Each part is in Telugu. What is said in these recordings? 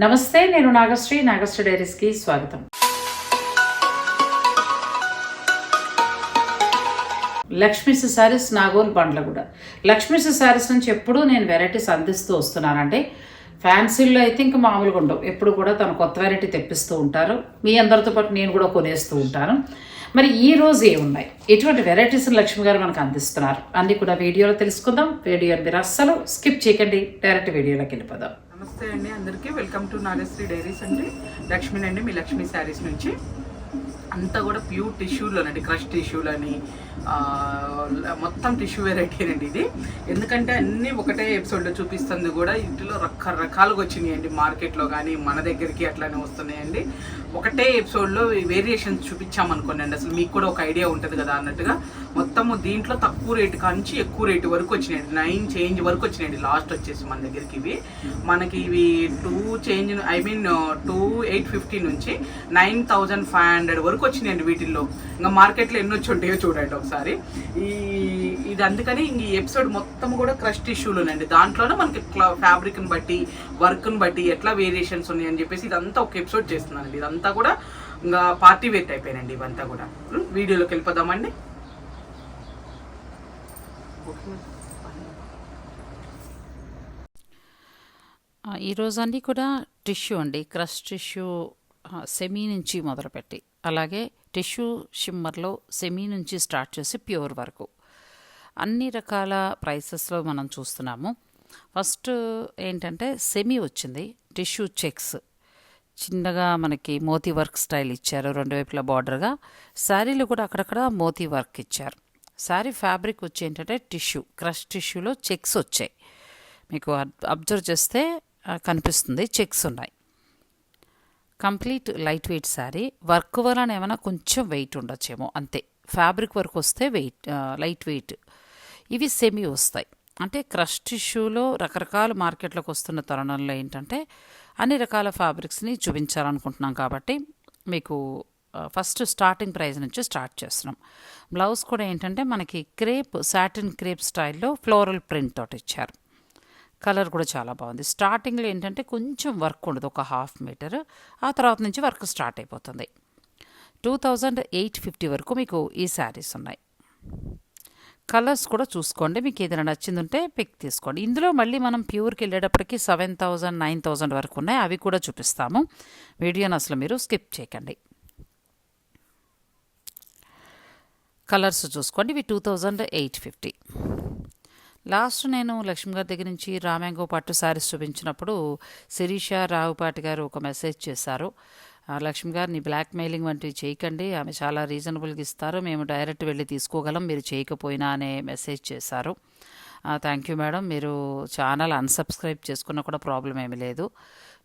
నమస్తే నేను నాగశ్రీ. నాగశ్రీ డైరీస్కి స్వాగతం. లక్ష్మీస్ శారీస్ నాగోల్ బండ్లగూడ. లక్ష్మీస్ శారీస్ నుంచి ఎప్పుడూ నేను వెరైటీస్ అందిస్తూ వస్తున్నానండి. ఫ్యాన్సీల్లో అయితే ఇంకా మామూలుగా ఉండవు. ఎప్పుడు కూడా తను కొత్త వెరైటీ తెప్పిస్తూ ఉంటారు. మీ అందరితో పాటు నేను కూడా కొనేస్తూ ఉంటాను. మరి ఈ రోజు ఏమున్నాయి? ఎటువంటి వెరైటీస్ లక్ష్మి గారు మనకు అందిస్తున్నారు? అన్నీ కూడా వీడియోలో తెలుసుకుందాం. వీడియోని మీరు అస్సలు స్కిప్ చేయకండి. డైరెక్ట్ వీడియోలోకి వెళ్ళిపోదాం. నమస్తే అండి. అందరికీ వెల్కమ్ టు నాగశ్రీ డైరీస్ అండి. లక్ష్మీని అండి మీ లక్ష్మీ శారీస్ నుంచి. అంతా కూడా ప్యూర్ టిష్యూలోనండి క్రష్ టిష్యూలని మొత్తం టిష్యూ వెరైటీ అండి ఇది. ఎందుకంటే అన్నీ ఒకటే ఎపిసోడ్లో చూపిస్తుంది కూడా ఇంటిలో రకరకాలుగా వచ్చినాయి అండి మార్కెట్లో కానీ మన దగ్గరికి అట్లానే వస్తున్నాయండి. ఒకటే ఎపిసోడ్లో వేరియేషన్స్ చూపించామనుకోండి అండి అసలు మీకు కూడా ఒక ఐడియా ఉంటుంది కదా అన్నట్టుగా. మొత్తము దీంట్లో తక్కువ రేటు కాంచి ఎక్కువ రేటు వరకు వచ్చినాయండి. నైన్ చేంజ్ వరకు వచ్చినాయండి లాస్ట్ వచ్చేసి మన దగ్గరికి ఇవి. మనకి ఇవి two change I mean two eight fifty నుంచి నైన్ థౌజండ్ ఫైవ్ హండ్రెడ్ వరకు వచ్చినాయండి వీటిల్లో? ఇంకా మార్కెట్లో ఎన్ని వచ్చి ఉంటాయో చూడండి ఒకసారి. ఈ ఇది అందుకని ఈ ఎపిసోడ్ మొత్తం కూడా క్రష్ ఇష్యూలోనండి. దాంట్లోనే మనకి ఫ్యాబ్రిక్ని బట్టి వర్క్ని బట్టి ఎట్లా వేరియేషన్స్ ఉన్నాయని చెప్పేసి ఇదంతా ఒక ఎపిసోడ్ చేస్తున్నానండి. ఇదంతా కూడా ఇంకా పార్టీ వేట్ అయిపోయినండి ఇవంతా కూడా. వీడియోలోకి వెళ్ళిపోదామండి. ఈరోజు అన్నీ కూడా టిష్యూ అండి. క్రష్ టిష్యూ సెమీ నుంచి మొదలుపెట్టి. అలాగే టిష్యూ షిమ్మర్లో సెమీ నుంచి స్టార్ట్ చేసి ప్యూర్ వరకు. అన్ని రకాల ప్రైసెస్లో మనం చూస్తున్నాము. ఫస్ట్ ఏంటంటే సెమీ వచ్చింది టిష్యూ చెక్స్. చిన్నగా మనకి మోతీ వర్క్ స్టైల్ ఇచ్చారు రెండు వైపులా బార్డర్గా. శారీలు కూడా అక్కడక్కడ మోతీ వర్క్ ఇచ్చారు. శారీ ఫ్యాబ్రిక్ వచ్చి ఏంటంటే టిష్యూ క్రష్ టిష్యూలో చెక్స్ వచ్చాయి. మీకు అబ్- అబ్జర్వ్ చేస్తే కనిపిస్తుంది చెక్స్ ఉన్నాయి. Complete light weight sari. Work వలన ఏమైనా కొంచెం వెయిట్ ఉండొచ్చేమో అంతే. ఫ్యాబ్రిక్ వర్క్ వస్తే వెయిట్ లైట్ వెయిట్ ఇవి సెమీ వస్తాయి. అంటే క్రష్ టిష్యూలో రకరకాల మార్కెట్లోకి వస్తున్న తరుణంలో ఏంటంటే అన్ని రకాల ఫ్యాబ్రిక్స్ని చూపించాలనుకుంటున్నాం కాబట్టి మీకు ఫస్ట్ స్టార్టింగ్ ప్రైస్ నుంచి స్టార్ట్ చేస్తున్నాం. బ్లౌజ్ కూడా ఏంటంటే మనకి క్రేప్ సాటిన్ క్రేప్ స్టైల్లో ఫ్లోరల్ ప్రింట్ తోటి ఇచ్చారు. కలర్ కూడా చాలా బాగుంది. స్టార్టింగ్లో ఏంటంటే కొంచెం వర్క్ ఉండదు ఒక హాఫ్ మీటర్. ఆ తర్వాత నుంచి వర్క్ స్టార్ట్ అయిపోతుంది. టూ థౌజండ్ ఎయిట్ ఫిఫ్టీ వరకు మీకు ఈ శారీస్ ఉన్నాయి. కలర్స్ కూడా చూసుకోండి మీకు ఏదైనా నచ్చింది ఉంటే పిక్ తీసుకోండి. ఇందులో మళ్ళీ మనం ప్యూర్కి వెళ్ళేటప్పటికి సెవెన్ థౌజండ్ నైన్ థౌజండ్ వరకు ఉన్నాయి. అవి కూడా చూపిస్తాము. వీడియోని అసలు మీరు స్కిప్ చేయకండి. కలర్స్ చూసుకోండి ఇవి two thousand eight fifty. Last నేను లక్ష్మి గారి దగ్గర నుంచి రామ్యాంగో పట్టు శారీస్ చూపించినప్పుడు శిరీష రావుపాటి గారు ఒక మెసేజ్ చేశారు. లక్ష్మి గారిని బ్లాక్ మెయిలింగ్ వంటివి చేయకండి. ఆమె చాలా రీజనబుల్గా ఇస్తారు. మేము డైరెక్ట్ వెళ్ళి తీసుకోగలం. మీరు చేయకపోయినా అనే మెసేజ్ చేశారు. థ్యాంక్ యూ మేడం మీరు ఛానల్ అన్సబ్స్క్రైబ్ చేసుకున్నా కూడా ప్రాబ్లం ఏమీ లేదు.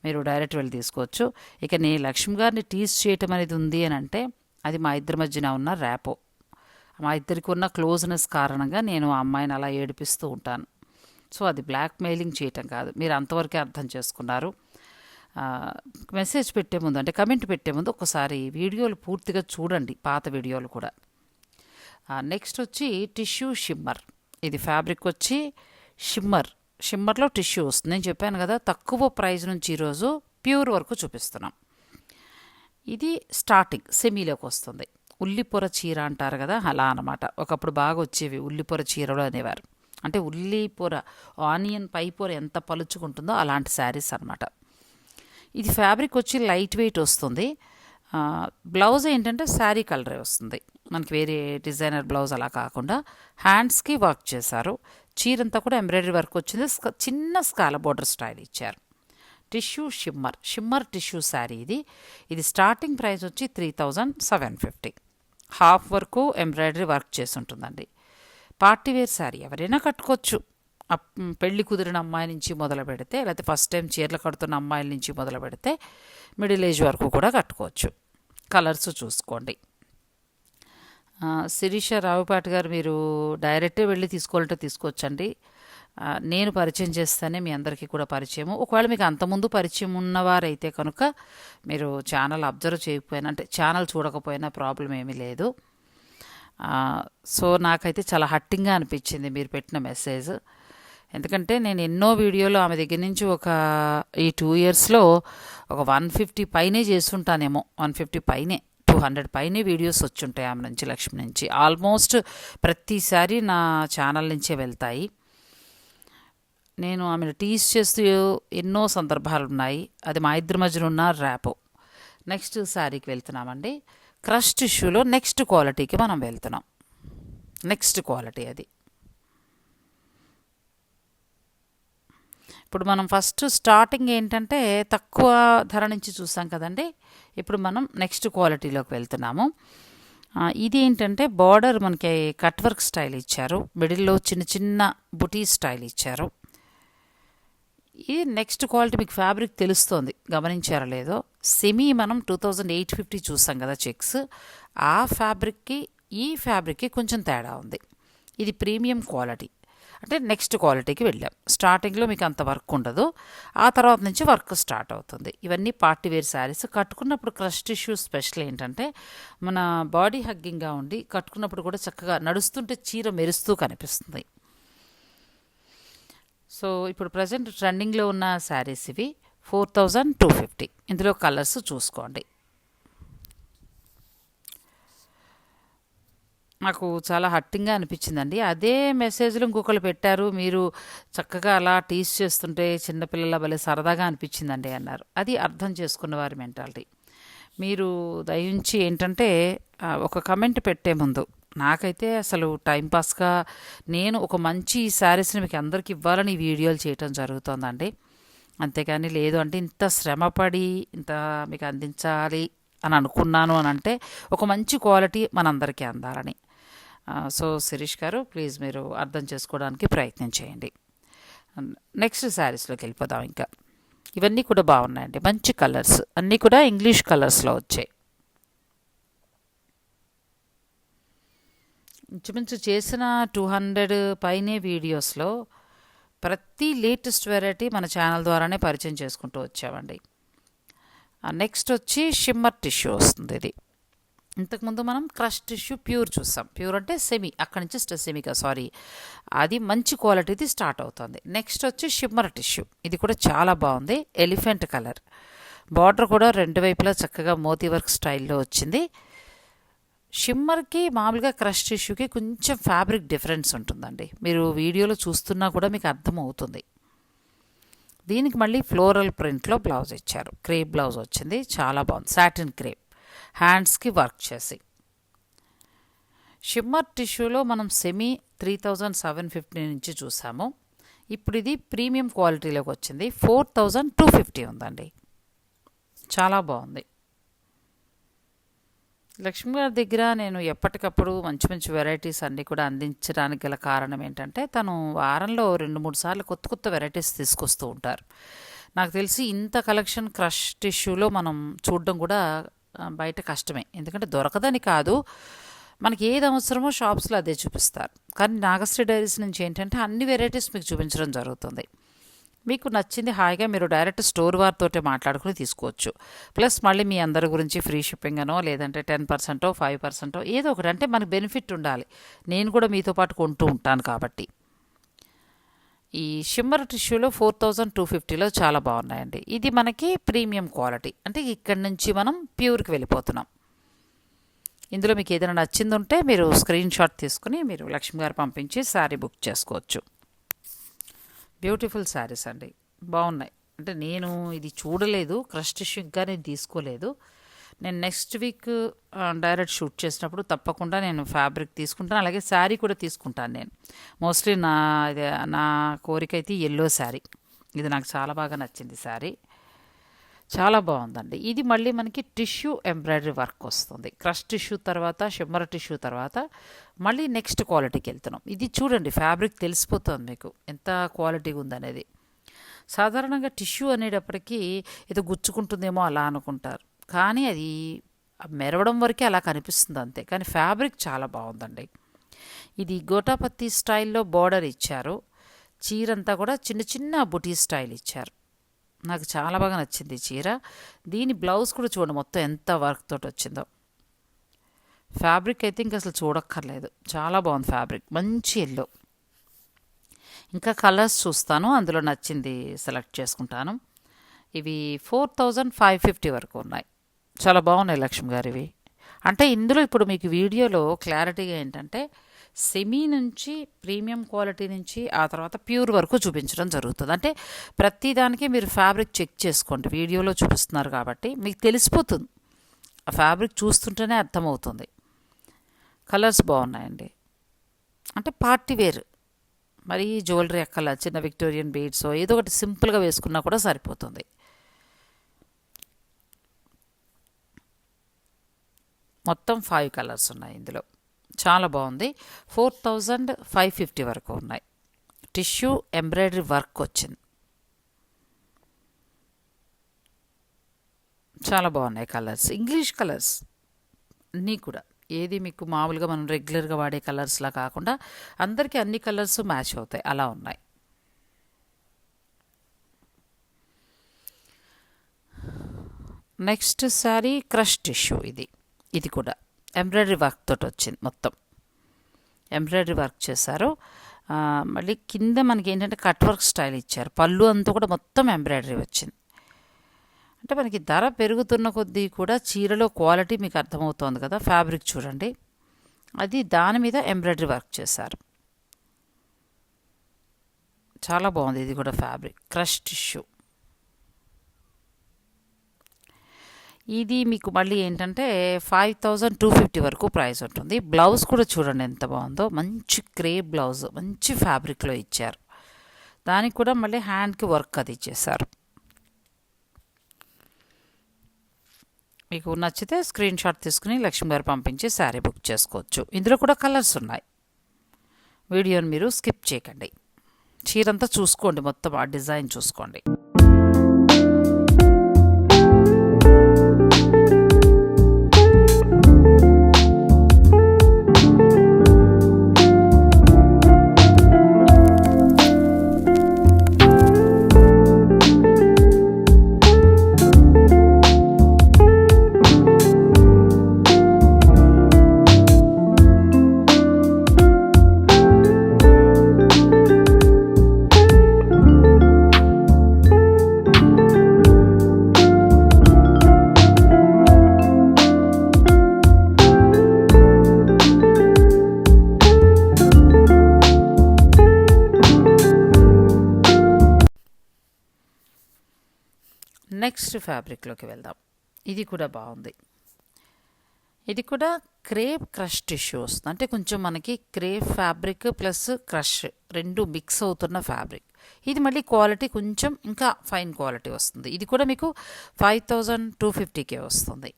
మీరు డైరెక్ట్ వెళ్ళి తీసుకోవచ్చు. ఇక నీ లక్ష్మి గారిని టీజ్ చేయటం అనేది ఉంది అని అంటే అది మా ఇద్దరి మధ్యన ఉన్న ర్యాపో. మా ఇద్దరికి ఉన్న క్లోజ్నెస్ కారణంగా నేను ఆ అమ్మాయిని అలా ఏడిపిస్తూ ఉంటాను. సో అది బ్లాక్మెయిలింగ్ చేయటం కాదు. మీరు అంతవరకే అర్థం చేసుకున్నారు. మెసేజ్ పెట్టే ముందు అంటే కమెంట్ పెట్టే ముందు ఒకసారి వీడియోలు పూర్తిగా చూడండి పాత వీడియోలు కూడా. నెక్స్ట్ వచ్చి టిష్యూ షిమ్మర్. ఇది ఫ్యాబ్రిక్ వచ్చి షిమ్మర్. షిమ్మర్లో టిష్యూ వస్తుంది. నేను చెప్పాను కదా తక్కువ ప్రైస్ నుంచి ఈరోజు ప్యూర్ వరకు చూపిస్తున్నాం. ఇది స్టార్టింగ్ సెమీలోకి వస్తుంది. ఉల్లిపొర చీర అంటారు కదా అలా అనమాట ఒకప్పుడు బాగా వచ్చేవి ఉల్లిపొర చీరలు అనేవారు. అంటే ఉల్లిపొర ఆనియన్ పై పొర ఎంత పలుచుకుంటుందో అలాంటి శారీస్ అనమాట ఇది ఫ్యాబ్రిక్ వచ్చి లైట్ వెయిట్ వస్తుంది. బ్లౌజ్ ఏంటంటే శారీ కలరే వస్తుంది. మనకి వేరే డిజైనర్ బ్లౌజ్ అలా కాకుండా హ్యాండ్స్కి వర్క్ చేశారు. చీరంతా కూడా ఎంబ్రాయిడరీ వర్క్ వచ్చింది. స్క- చిన్న స్కాల బోర్డర్ స్టైల్ ఇచ్చారు. Tissue shimmer shimmer tissue sari ఇది. ఇది స్టార్టింగ్ ప్రైస్ వచ్చి three thousand seven fifty. Half వరకు ఎంబ్రాయిడరీ వర్క్ చేసి ఉంటుందండి పార్టీ వేర్ శారీ ఎవరైనా కట్టుకోవచ్చు. పెళ్ళి కుదిరిన అమ్మాయి నుంచి మొదలు పెడితే లేకపోతే ఫస్ట్ టైం చీరలు కడుతున్న అమ్మాయిల నుంచి మొదలు పెడితే మిడిల్ ఏజ్ వరకు కూడా కట్టుకోవచ్చు. కలర్స్ చూసుకోండి. శిరీష రావుపాటి గారు మీరు డైరెక్టే వెళ్ళి తీసుకోవాలంటే తీసుకోవచ్చండి. నేను పరిచయం చేస్తానే మీ అందరికీ కూడా పరిచయము. ఒకవేళ మీకు అంతకుముందు పరిచయం ఉన్నవారైతే కనుక మీరు ఛానల్ అబ్జర్వ్ చేయకపోయినా అంటే ఛానల్ చూడకపోయినా ప్రాబ్లం ఏమీ లేదు. సో నాకైతే చాలా హట్టింగ్గా అనిపించింది మీరు పెట్టిన మెసేజ్. ఎందుకంటే నేను ఎన్నో వీడియోలు ఆమె దగ్గర నుంచి ఒక ఈ టూ ఇయర్స్లో ఒక వన్ ఫిఫ్టీ పైనే చేస్తుంటానేమో. వన్ ఫిఫ్టీ పైనే టూ హండ్రెడ్ పైనే వీడియోస్ వచ్చుంటాయి ఆమె నుంచి లక్ష్మి నుంచి. ఆల్మోస్ట్ ప్రతిసారి నా ఛానల్ నుంచే వెళ్తాయి. నేను ఆమెను టీస్ చేస్తూ ఎన్నో సందర్భాలు ఉన్నాయి అది మా ఇద్దరి మధ్యన ఉన్న ర్యాపో. నెక్స్ట్ శారీకి వెళ్తున్నామండి. క్రష్ టిష్యూలో నెక్స్ట్ క్వాలిటీకి మనం వెళ్తున్నాం. నెక్స్ట్ క్వాలిటీ అది. ఇప్పుడు మనం ఫస్ట్ స్టార్టింగ్ ఏంటంటే తక్కువ ధర నుంచి చూసాం కదండి. ఇప్పుడు మనం నెక్స్ట్ క్వాలిటీలోకి వెళ్తున్నాము. ఇది ఏంటంటే బార్డర్ మనకి కట్ వర్క్ స్టైల్ ఇచ్చారు. మిడిల్లో చిన్న చిన్న బుటీ స్టైల్ ఇచ్చారు. ఈ నెక్స్ట్ క్వాలిటీ మీకు ఫ్యాబ్రిక్ తెలుస్తోంది. గమనించారా లేదో? సెమీ మనం టూ థౌజండ్ ఎయిట్ ఫిఫ్టీ చూసాం కదా చెక్స్. ఆ ఫ్యాబ్రిక్కి ఈ ఫ్యాబ్రిక్కి కొంచెం తేడా ఉంది. ఇది ప్రీమియం క్వాలిటీ. అంటే నెక్స్ట్ క్వాలిటీకి వెళ్ళాం. స్టార్టింగ్లో మీకు అంత వర్క్ ఉండదు. ఆ తర్వాత నుంచి వర్క్ స్టార్ట్ అవుతుంది. ఇవన్నీ పార్టీ వేర్ శారీస్. కట్టుకున్నప్పుడు క్రష్ ఇష్యూ స్పెషల్ ఏంటంటే మన బాడీ హగ్గింగ్గా ఉండి కట్టుకున్నప్పుడు కూడా చక్కగా నడుస్తుంటే చీర మెరుస్తూ కనిపిస్తుంది. సో ఇప్పుడు ప్రజెంట్ ట్రెండింగ్లో ఉన్న శారీస్ ఇవి ఫోర్ థౌజండ్ టూ ఫిఫ్టీ. ఇందులో కలర్స్ చూసుకోండి. నాకు చాలా హట్టింగ్గా అనిపించిందండి. అదే మెసేజ్లు ఇంకొకరు పెట్టారు. మీరు చక్కగా అలా టీస్ చేస్తుంటే చిన్నపిల్లల భలే సరదాగా అనిపించిందండి అన్నారు. అది అర్థం చేసుకున్న వారి మెంటాలిటీ. మీరు దయించి ఏంటంటే ఒక కమెంట్ పెట్టే ముందు నాకైతే అసలు టైంపాస్గా నేను ఒక మంచి శారీస్ని మీకు అందరికి ఇవ్వాలని ఈ వీడియోలు చేయటం జరుగుతోందండి. అంతేకాని లేదు అంటే ఇంత శ్రమపడి ఇంత మీకు అందించాలి అని అనుకున్నాను అని అంటే ఒక మంచి క్వాలిటీ మనందరికీ అందాలని. సో శిరీష్ గారు ప్లీజ్ మీరు అర్థం చేసుకోవడానికి ప్రయత్నం చేయండి. నెక్స్ట్ శారీస్లోకి వెళ్ళిపోదాం ఇంకా. ఇవన్నీ కూడా బాగున్నాయండి. మంచి కలర్స్. అన్నీ కూడా ఇంగ్లీష్ కలర్స్లో వచ్చాయి. ఇంచుమించు చేసిన టూ హండ్రెడ్ పైనే వీడియోస్లో ప్రతి లేటెస్ట్ వెరైటీ మన ఛానల్ ద్వారానే పరిచయం చేసుకుంటూ వచ్చామండి. నెక్స్ట్ వచ్చి షిమ్మర్ టిష్యూ వస్తుంది ఇది. ఇంతకుముందు మనం క్రష్ టిష్యూ ప్యూర్ చూసాం. ప్యూర్ అంటే సెమీ అక్కడి నుంచి సెమీగా సారీ. అది మంచి క్వాలిటీది స్టార్ట్ అవుతుంది. నెక్స్ట్ వచ్చి షిమ్మర్ టిష్యూ. ఇది కూడా చాలా బాగుంది. Elephant colour. బార్డర్ కూడా రెండు వైపులా చక్కగా మోతీ వర్క్ స్టైల్లో వచ్చింది. షిమ్మర్కి మామూలుగా క్రష్ టిష్యూకి కొంచెం ఫ్యాబ్రిక్ డిఫరెన్స్ ఉంటుందండి. మీరు వీడియోలో చూస్తున్నా కూడా మీకు అర్థమవుతుంది. దీనికి మళ్ళీ ఫ్లోరల్ ప్రింట్లో బ్లౌజ్ ఇచ్చారు. క్రేప్ బ్లౌజ్ వచ్చింది. చాలా బాగుంది. Satin crepe. హ్యాండ్స్కి వర్క్ చేసి. షిమ్మర్ టిష్యూలో మనం semi three thousand seven fifty నుంచి చూసాము. ఇప్పుడు ఇది ప్రీమియం క్వాలిటీలోకి వచ్చింది. ఫోర్ థౌజండ్ టూ ఫిఫ్టీ ఉందండి. చాలా బాగుంది. లక్ష్మి గారి దగ్గర నేను ఎప్పటికప్పుడు మంచి మంచి వెరైటీస్ అన్నీ కూడా అందించడానికి గల కారణం ఏంటంటే తను వారంలో రెండు మూడు సార్లు కొత్త కొత్త వెరైటీస్ తీసుకొస్తూ ఉంటారు. నాకు తెలిసి ఇంత కలెక్షన్ క్రష్ టిష్యూలో మనం చూడడం కూడా బయట కష్టమే. ఎందుకంటే దొరకదని కాదు మనకి ఏది అవసరమో షాప్స్లో అదే చూపిస్తారు. కానీ నాగశ్రీ డైరీస్ నుంచి ఏంటంటే అన్ని వెరైటీస్ మీకు చూపించడం జరుగుతుంది. మీకు నచ్చింది హాయిగా మీరు డైరెక్ట్ స్టోర్ వారితోటే మాట్లాడుకుని తీసుకోవచ్చు. ప్లస్ మళ్ళీ మీ అందరి గురించి ఫ్రీ షిప్పింగ్ అనో లేదంటే టెన్ పర్సెంటో ఫైవ్ పర్సెంటో ఏదో ఒకటి అంటే మనకు బెనిఫిట్ ఉండాలి. నేను కూడా మీతో పాటు కొంటూ ఉంటాను కాబట్టి. ఈ షిమ్మర్ టిష్యూలో ఫోర్ థౌజండ్ టూ ఫిఫ్టీలో చాలా బాగున్నాయండి. ఇది మనకి ప్రీమియం క్వాలిటీ. అంటే ఇక్కడి నుంచి మనం ప్యూర్కి వెళ్ళిపోతున్నాం. ఇందులో మీకు ఏదైనా నచ్చింది ఉంటే మీరు స్క్రీన్ షాట్ తీసుకుని మీరు లక్ష్మి గారు పంపించి శారీ బుక్ చేసుకోవచ్చు. బ్యూటిఫుల్ శారీస్ అండి. బాగున్నాయి. అంటే నేను ఇది చూడలేదు. క్రష్ టిష్యూ నేను తీసుకోలేదు. నేను నెక్స్ట్ వీక్ డైరెక్ట్ షూట్ చేసినప్పుడు తప్పకుండా నేను ఫ్యాబ్రిక్ తీసుకుంటాను. అలాగే శారీ కూడా తీసుకుంటాను నేను. మోస్ట్లీ నా ఇది నా కోరిక అయితే ఎల్లో శారీ ఇది నాకు చాలా బాగా నచ్చింది శారీ చాలా బాగుందండి. ఇది మళ్ళీ మనకి టిష్యూ ఎంబ్రాయిడరీ వర్క్ వస్తుంది. క్రష్ టిష్యూ తర్వాత షిమ్మర్ టిష్యూ తర్వాత మళ్ళీ నెక్స్ట్ క్వాలిటీకి వెళ్తున్నాం. ఇది చూడండి ఫ్యాబ్రిక్ తెలిసిపోతుంది మీకు. ఎంత క్వాలిటీగా ఉందనేది. సాధారణంగా టిష్యూ అనేటప్పటికీ ఏదో గుచ్చుకుంటుందేమో అలా అనుకుంటారు. కానీ అది మెరవడం వరకే అలా కనిపిస్తుంది అంతే. కానీ ఫ్యాబ్రిక్ చాలా బాగుందండి. ఇది గోటాపత్తి స్టైల్లో బార్డర్ ఇచ్చారు. చీరంతా కూడా చిన్న చిన్న బుటీ స్టైల్ ఇచ్చారు. నాకు చాలా బాగా నచ్చింది ఈ చీర. దీని బ్లౌజ్ కూడా చూడండి మొత్తం ఎంత వర్క్ తోటి వచ్చిందో. ఫ్యాబ్రిక్ అయితే ఇంక అసలు చూడక్కర్లేదు. చాలా బాగుంది ఫ్యాబ్రిక్ మంచి ఎల్లో ఇంకా కలర్స్ చూస్తాను. అందులో నచ్చింది సెలెక్ట్ చేసుకుంటాను. ఇవి ఫోర్ థౌజండ్ ఫైవ్ ఫిఫ్టీ వరకు ఉన్నాయి. చాలా బాగున్నాయి లక్ష్మి గారు ఇవి. అంటే ఇందులో ఇప్పుడు మీకు వీడియోలో క్లారిటీగా ఏంటంటే సెమీ నుంచి ప్రీమియం క్వాలిటీ నుంచి ఆ తర్వాత ప్యూర్ వరకు చూపించడం జరుగుతుంది. అంటే ప్రతిదానికి మీరు ఫ్యాబ్రిక్ చెక్ చేసుకోండి. వీడియోలో చూపిస్తున్నారు కాబట్టి మీకు తెలిసిపోతుంది. ఆ ఫ్యాబ్రిక్ చూస్తుంటేనే అర్థమవుతుంది. కలర్స్ బాగున్నాయండి. అంటే పార్టీ వేర్. మరి జ్యువెలరీ ఎక్కల చిన్న విక్టోరియన్ బీడ్స్ ఏదో ఒకటి సింపుల్గా వేసుకున్నా కూడా సరిపోతుంది. మొత్తం ఫైవ్ కలర్స్ ఉన్నాయి ఇందులో. చాలా బాగుంది. ఫోర్ థౌజండ్ ఫైవ్ ఫిఫ్టీ వరకు ఉన్నాయి. టిష్యూ ఎంబ్రాయిడరీ వర్క్ వచ్చింది. చాలా బాగున్నాయి కలర్స్. ఇంగ్లీష్ కలర్స్ అన్నీ కూడా. ఏది మీకు మామూలుగా మనం రెగ్యులర్గా వాడే కలర్స్లా కాకుండా అందరికీ అన్ని కలర్స్ మ్యాచ్ అవుతాయి. అలా ఉన్నాయి. నెక్స్ట్ శారీ క్రష్ టిష్యూ ఇది. ఇది కూడా. ఎంబ్రాయిడరీ వర్క్ తోటి వచ్చింది మొత్తం. ఎంబ్రాయిడరీ వర్క్ చేశారు. మళ్ళీ కింద మనకి ఏంటంటే కట్ వర్క్ స్టైల్ ఇచ్చారు. పళ్ళు అంతా కూడా మొత్తం ఎంబ్రాయిడరీ వచ్చింది. అంటే మనకి ధర పెరుగుతున్న కొద్దీ కూడా చీరలో క్వాలిటీ మీకు అర్థమవుతోంది కదా ఫ్యాబ్రిక్ చూడండి. అది దాని మీద ఎంబ్రాయిడరీ వర్క్ చేశారు. చాలా బాగుంది ఇది కూడా ఫ్యాబ్రిక్. Crush tissue. ఇది మీకు మళ్ళీ ఏంటంటే ఫైవ్ థౌజండ్ టూ ఫిఫ్టీ వరకు ప్రైస్ ఉంటుంది. బ్లౌజ్ కూడా చూడండి ఎంత బాగుందో. మంచి క్రే బ్లౌజ్ మంచి ఫ్యాబ్రిక్లో ఇచ్చారు. దానికి కూడా మళ్ళీ హ్యాండ్కి వర్క్ అది ఇచ్చేసారు మీకు నచ్చితే స్క్రీన్ షాట్ తీసుకుని లక్ష్మి గారు పంపించి శారీ బుక్ చేసుకోవచ్చు. ఇందులో కూడా కలర్స్ ఉన్నాయి. వీడియోని మీరు స్కిప్ చేయకండి. చీరంతా చూసుకోండి మొత్తం ఆ డిజైన్ చూసుకోండి. ఫ్యాబ్రిక్లోకి వెళ్దాం. ఇది కూడా బాగుంది. ఇది కూడా క్రేప్ క్రష్ టిష్యూ వస్తుంది అంటే కొంచెం మనకి క్రేప్ ఫ్యాబ్రిక్ ప్లస్ క్రష్ రెండు మిక్స్ అవుతున్న ఫ్యాబ్రిక్. ఇది మళ్ళీ క్వాలిటీ కొంచెం ఇంకా ఫైన్ క్వాలిటీ వస్తుంది. ఇది కూడా మీకు ఫైవ్ థౌజండ్ టూ ఫిఫ్టీకే వస్తుంది.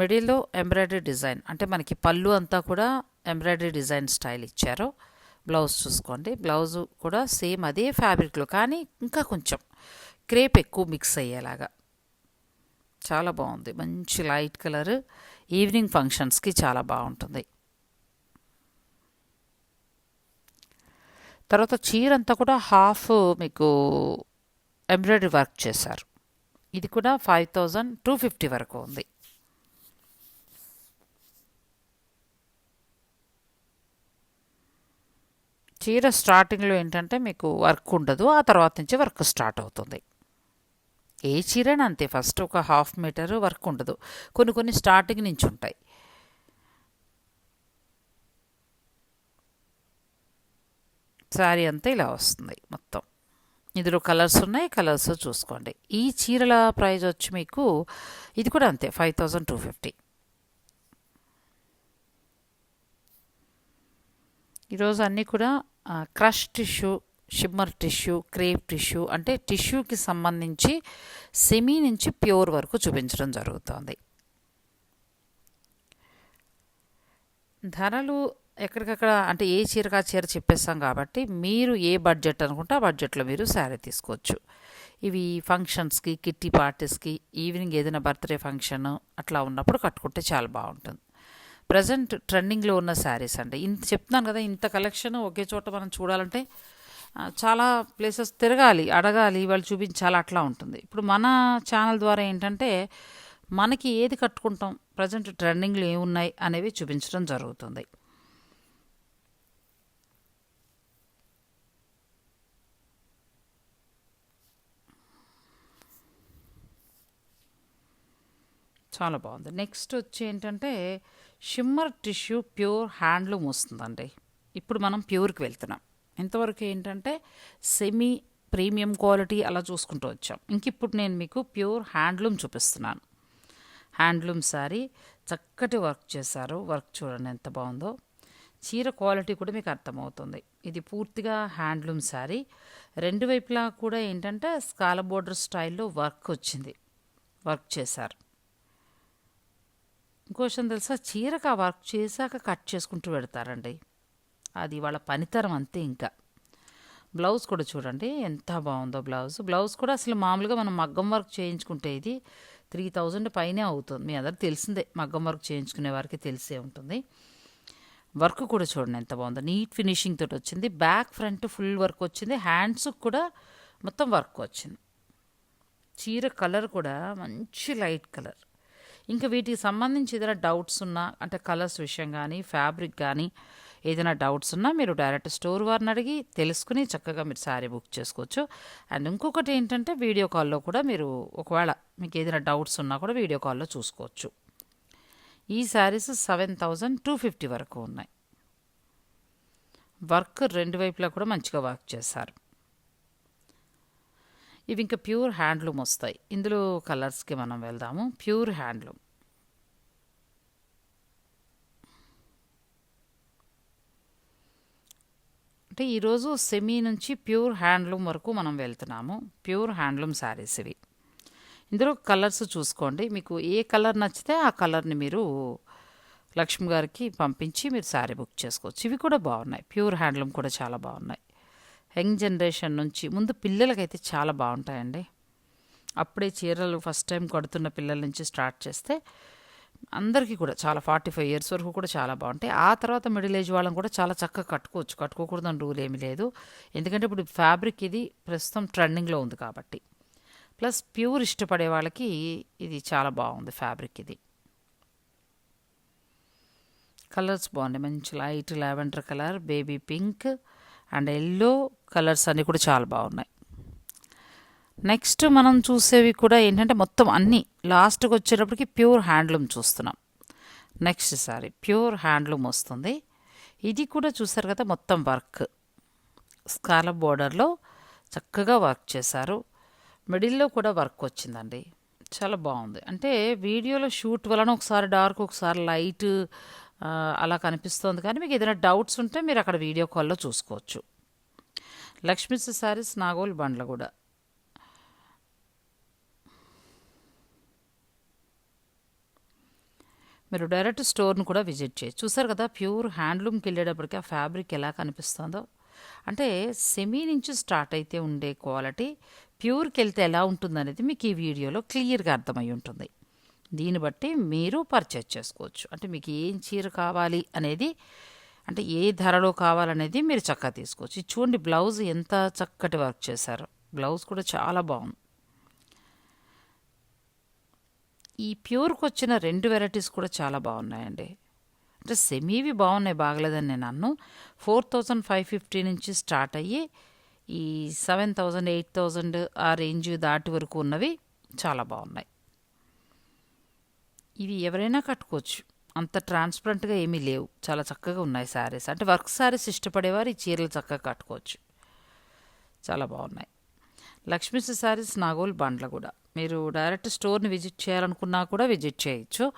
మిడిల్లో ఎంబ్రాయిడరీ డిజైన్. అంటే మనకి పళ్ళు అంతా కూడా ఎంబ్రాయిడరీ డిజైన్ స్టైల్ ఇచ్చారు. బ్లౌజ్ చూసుకోండి. బ్లౌజ్ కూడా సేమ్ అదే ఫ్యాబ్రిక్లో. కానీ ఇంకా కొంచెం క్రేప్ ఎక్కువ మిక్స్ అయ్యేలాగా. చాలా బాగుంది. మంచి లైట్ కలర్. ఈవినింగ్ ఫంక్షన్స్కి చాలా బాగుంటుంది. తర్వాత చీర అంతా కూడా హాఫ్ మీకు ఎంబ్రాయిడరీ వర్క్ చేశారు. ఇది కూడా ఫైవ్ థౌజండ్ టూ ఫిఫ్టీ వరకు ఉంది. చీర స్టార్టింగ్లో ఏంటంటే మీకు వర్క్ ఉండదు. ఆ తర్వాత నుంచి వర్క్ స్టార్ట్ అవుతుంది. ఏ చీరైనా అంతే ఫస్ట్ ఒక హాఫ్ మీటర్ వర్క్ ఉండదు. కొన్ని కొన్ని స్టార్టింగ్ నుంచి ఉంటాయి. శారీ అంతా ఇలా వస్తుంది మొత్తం. ఇందులో కలర్స్ ఉన్నాయి కలర్స్ చూసుకోండి. ఈ చీరల ప్రైస్ వచ్చి మీకు ఇది కూడా అంతే ఫైవ్ థౌజండ్ టూ ఫిఫ్టీ ఈరోజు అన్నీ కూడా crush tissue shimmer tissue crepe tissue అంటే టిష్యూకి సంబంధించి సెమీ నుంచి ప్యూర్ వరకు చూపించడం జరుగుతుంది. ధరలు ఎక్కడికక్కడ అంటే ఏ చీరగా చీర చెప్పేస్తాం కాబట్టి మీరు ఏ బడ్జెట్ అనుకుంటే ఆ బడ్జెట్లో మీరు శారీ తీసుకోవచ్చు. ఇవి ఫంక్షన్స్కి కిట్టి పార్టీస్కి ఈవినింగ్ ఏదైనా బర్త్డే ఫంక్షన్ అట్లా ఉన్నప్పుడు కట్టుకుంటే చాలా బాగుంటుంది. ప్రజెంట్ ట్రెండింగ్లో ఉన్న శారీస్ అండి. ఇంత చెప్తున్నాను కదా ఇంత కలెక్షన్ ఒకే చోట మనం చూడాలంటే చాలా ప్లేసెస్ తిరగాలి అడగాలి వాళ్ళు చూపించాలి అట్లా ఉంటుంది. ఇప్పుడు మన ఛానల్ ద్వారా ఏంటంటే మనకి ఏది కట్టుకుంటాం ప్రజెంట్ ట్రెండింగ్లు ఏమున్నాయి అనేవి చూపించడం జరుగుతుంది. చాలా బాగుంది. నెక్స్ట్ వచ్చి ఏంటంటే షిమ్మర్ టిష్యూ ప్యూర్ హ్యాండ్లూమ్ వస్తుందండి. ఇప్పుడు మనం ప్యూర్కి వెళ్తున్నాం. ఇంతవరకు ఏంటంటే సెమీ ప్రీమియం క్వాలిటీ అలా చూసుకుంటూ వచ్చాం. ఇంక ఇప్పుడు నేను మీకు ప్యూర్ హ్యాండ్లూమ్ చూపిస్తున్నాను. హ్యాండ్లూమ్ శారీ చక్కటి వర్క్ చేశారు. వర్క్ చూడండి ఎంత బాగుందో. చీర క్వాలిటీ కూడా మీకు అర్థమవుతుంది. ఇది పూర్తిగా హ్యాండ్లూమ్ శారీ రెండు వైపులా కూడా ఏంటంటే స్కాల బోర్డర్ స్టైల్లో వర్క్ వచ్చింది. వర్క్ చేశారు. ఇంకో విషయం తెలుసా? చీరకు ఆ వర్క్ చేశాక కట్ చేసుకుంటూ పెడతారండి. అది వాళ్ళ పనితరం అంతే ఇంకా. బ్లౌజ్ కూడా చూడండి ఎంత బాగుందో బ్లౌజ్. బ్లౌజ్ కూడా అసలు మామూలుగా మనం మగ్గం వర్క్ చేయించుకుంటే ఇది త్రీ థౌజండ్ పైనే అవుతుంది. మీ అందరికి తెలిసిందే మగ్గం వర్క్ చేయించుకునే వారికి తెలిసే ఉంటుంది. వర్క్ కూడా చూడండి ఎంత బాగుందో. నీట్ ఫినిషింగ్ తోటి వచ్చింది. బ్యాక్ ఫ్రంట్ ఫుల్ వర్క్ వచ్చింది. హ్యాండ్స్ కూడా మొత్తం వర్క్ వచ్చింది. చీర కలర్ కూడా మంచి లైట్ కలర్. ఇంకా వీటికి సంబంధించి ఏదైనా డౌట్స్ ఉన్నా అంటే కలర్స్ విషయం కానీ ఫ్యాబ్రిక్ కానీ ఏదైనా డౌట్స్ ఉన్నా మీరు డైరెక్ట్ స్టోర్ వారిని అడిగి తెలుసుకుని చక్కగా మీరు శారీ బుక్ చేసుకోవచ్చు. అండ్ ఇంకొకటి ఏంటంటే వీడియో కాల్లో కూడా మీరు ఒకవేళ మీకు ఏదైనా డౌట్స్ ఉన్నా కూడా వీడియో కాల్లో చూసుకోవచ్చు. ఈ saris seven thousand two fifty వరకు ఉన్నాయి. వర్క్ రెండు వైపులా కూడా మంచిగా వర్క్ చేశారు. ఇవి ఇంకా ప్యూర్ హ్యాండ్లూమ్ వస్తాయి. ఇందులో కలర్స్కి మనం వెళ్దాము. Pure handloom. అయితే ఈరోజు సెమీ నుంచి ప్యూర్ హ్యాండ్లూమ్ వరకు మనం వెళ్తున్నాము. ప్యూర్ హ్యాండ్లూమ్ శారీస్ ఇవి. ఇందులో కలర్స్ చూసుకోండి. మీకు ఏ కలర్ నచ్చితే ఆ కలర్ని మీరు లక్ష్మి గారికి పంపించి మీరు శారీ బుక్ చేసుకోవచ్చు. ఇవి కూడా బాగున్నాయి. ప్యూర్ హ్యాండ్లూమ్ కూడా చాలా బాగున్నాయి. యంగ్ జనరేషన్ నుంచి ముందు పిల్లలకైతే చాలా బాగుంటాయండి. అప్పుడే చీరలు ఫస్ట్ టైం కడుతున్న పిల్లల నుంచి స్టార్ట్ చేస్తే అందరికీ కూడా చాలా ఫార్టీ ఫైవ్ ఇయర్స్ వరకు కూడా చాలా బాగుంటాయి. ఆ తర్వాత మిడిల్ ఏజ్ వాళ్ళని కూడా చాలా చక్కగా కట్టుకోవచ్చు. కట్టుకోకూడదని రూల్ ఏమీ లేదు. ఎందుకంటే ఇప్పుడు ఫ్యాబ్రిక్ ఇది ప్రస్తుతం ట్రెండింగ్లో ఉంది కాబట్టి. ప్లస్ ప్యూర్ ఇష్టపడే వాళ్ళకి ఇది చాలా బాగుంది ఫ్యాబ్రిక్ ఇది. కలర్స్ బాగున్నాయి. మంచి light lavender colour baby pink and yellow colours అన్నీ కూడా చాలా బాగున్నాయి. నెక్స్ట్ మనం చూసేవి కూడా ఏంటంటే మొత్తం అన్నీ లాస్ట్కి వచ్చేటప్పటికి ప్యూర్ హ్యాండ్లూమ్ చూస్తున్నాం. నెక్స్ట్ సారీ ప్యూర్ హ్యాండ్లూమ్ వస్తుంది. ఇది కూడా చూసారు కదా మొత్తం వర్క్ స్కాలప్ బోర్డర్లో చక్కగా వర్క్ చేశారు. మిడిల్లో కూడా వర్క్ వచ్చిందండి. చాలా బాగుంది. అంటే వీడియోలో షూట్ వలన ఒకసారి డార్క్ ఒకసారి లైట్ అలా కనిపిస్తుంది. కానీ మీకు ఏదైనా డౌట్స్ ఉంటే మీరు అక్కడ వీడియో కాల్లో చూసుకోవచ్చు. లక్ష్మీ సారీస్ నాగోల్ బండ్ల కూడా. మీరు డైరెక్ట్ స్టోర్ను కూడా విజిట్ చేయొచ్చు చూసారు కదా ప్యూర్ హ్యాండ్లూమ్కి వెళ్ళేటప్పటికి ఆ ఫ్యాబ్రిక్ ఎలా కనిపిస్తుందో. అంటే సెమీ నుంచి స్టార్ట్ అయితే ఉండే క్వాలిటీ ప్యూర్కి వెళ్తే ఎలా ఉంటుందనేది మీకు ఈ వీడియోలో క్లియర్గా అర్థమై ఉంటుంది. దీన్ని బట్టి మీరు పర్చేజ్ చేసుకోవచ్చు. అంటే మీకు ఏం చీర కావాలి అనేది అంటే ఏ ధరలో కావాలనేది మీరు చక్కగా తీసుకోవచ్చు. చూడండి బ్లౌజ్ ఎంత చక్కటి వర్క్ చేశారు. బ్లౌజ్ కూడా చాలా బాగుంది. ఈ ప్యూర్కి వచ్చిన రెండు వెరైటీస్ కూడా చాలా బాగున్నాయండి. అంటే సెమీవి బాగున్నాయి బాగలేదని నేను అన్ను. ఫోర్ థౌజండ్ ఫైవ్ ఫిఫ్టీ నుంచి స్టార్ట్ అయ్యి ఈ సెవెన్ థౌజండ్ ఎయిట్ థౌజండ్ ఆ రేంజ్ దాటి వరకు ఉన్నవి చాలా బాగున్నాయి. ఇవి ఎవరైనా కట్టుకోవచ్చు. అంత ట్రాన్స్పరెంట్గా ఏమీ లేవు. చాలా చక్కగా ఉన్నాయి శారీస్. అంటే వర్క్ శారీస్ ఇష్టపడేవారు ఈ చీరలు చక్కగా కట్టుకోవచ్చు. చాలా బాగున్నాయి. లక్ష్మీ శారీస్ నాగోల్ బండ్ల కూడా. మీరు డైరెక్ట్ స్టోర్ని విజిట్ చేయాలనుకున్నా కూడా విజిట్ చేయొచ్చు.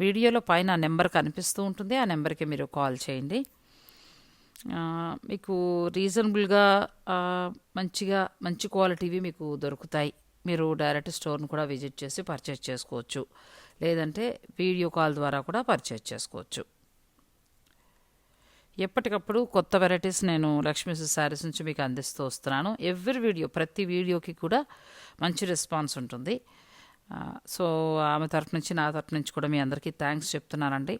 వీడియోలో పైన నెంబర్ కనిపిస్తూ ఉంటుంది. ఆ నెంబర్కి మీరు కాల్ చేయండి. మీకు రీజనబుల్గా మంచిగా మంచి క్వాలిటీవి మీకు దొరుకుతాయి. మీరు డైరెక్ట్ స్టోర్ను కూడా విజిట్ చేసి పర్చేజ్ చేసుకోవచ్చు. లేదంటే వీడియో కాల్ ద్వారా కూడా పర్చేజ్ చేసుకోవచ్చు. ఎప్పటికప్పుడు కొత్త వెరైటీస్ నేను లక్ష్మీ శారీస్ నుంచి మీకు అందిస్తూ వస్తున్నాను. ఎవ్రీ వీడియో ప్రతి వీడియోకి కూడా మంచి రెస్పాన్స్ ఉంటుంది. సో ఆమె తరఫు నుంచి నా తరఫు నుంచి కూడా మీ అందరికీ థ్యాంక్స్ చెప్తున్నానండి.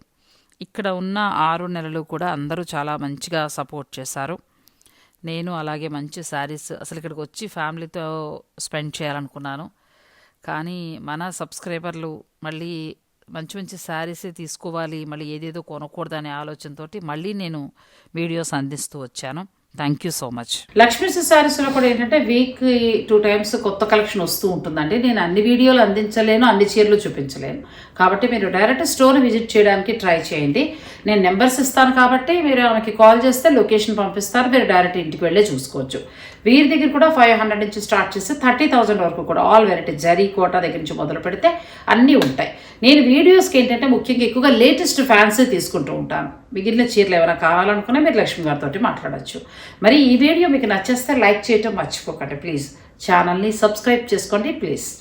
ఇక్కడ ఉన్న ఆరు నెలలు కూడా అందరూ చాలా మంచిగా సపోర్ట్ చేశారు. నేను అలాగే మంచి శారీస్ అసలు ఇక్కడికి వచ్చి ఫ్యామిలీతో స్పెండ్ చేయాలనుకున్నాను. కానీ మన సబ్స్క్రైబర్లు మళ్ళీ మంచి మంచి శారీసే తీసుకోవాలి మళ్ళీ ఏదేదో కొనకూడదు అనే మళ్ళీ నేను వీడియోస్ అందిస్తూ వచ్చాను. Thank you so much Lakshmi శారీస్లో కూడా ఏంటంటే వీక్ టూ టైమ్స్ కొత్త కలెక్షన్ వస్తూ ఉంటుందండి. నేను అన్ని వీడియోలు అందించలేను అన్ని చీరలు చూపించలేను. కాబట్టి మీరు డైరెక్ట్ స్టోర్ విజిట్ చేయడానికి ట్రై చేయండి. నేను నెంబర్స్ ఇస్తాను కాబట్టి మీరు ఆమెకి కాల్ చేస్తే లొకేషన్ పంపిస్తారు మీరు డైరెక్ట్ ఇంటికి వెళ్ళే చూసుకోవచ్చు. వీరి దగ్గర కూడా ఫైవ్ హండ్రెడ్ నుంచి స్టార్ట్ చేసి థర్టీ థౌసండ్ వరకు కూడా ఆల్ వెరైటీ జరీ కోటా దగ్గర నుంచి మొదలు పెడితే అన్నీ ఉంటాయి. నేను వీడియోస్కి ఏంటంటే ముఖ్యంగా ఎక్కువగా లేటెస్ట్ ఫ్యాన్సీ తీసుకుంటూ ఉంటాను. మిగిలిన చీరలు ఏమైనా కావాలనుకున్నా మీరు లక్ష్మి గారితో మాట్లాడచ్చు. మరి ఈ వీడియో మీకు నచ్చేస్తే లైక్ చేయటం మర్చిపోకండి. ప్లీజ్. ఛానల్ని సబ్స్క్రైబ్ చేసుకోండి. ప్లీజ్.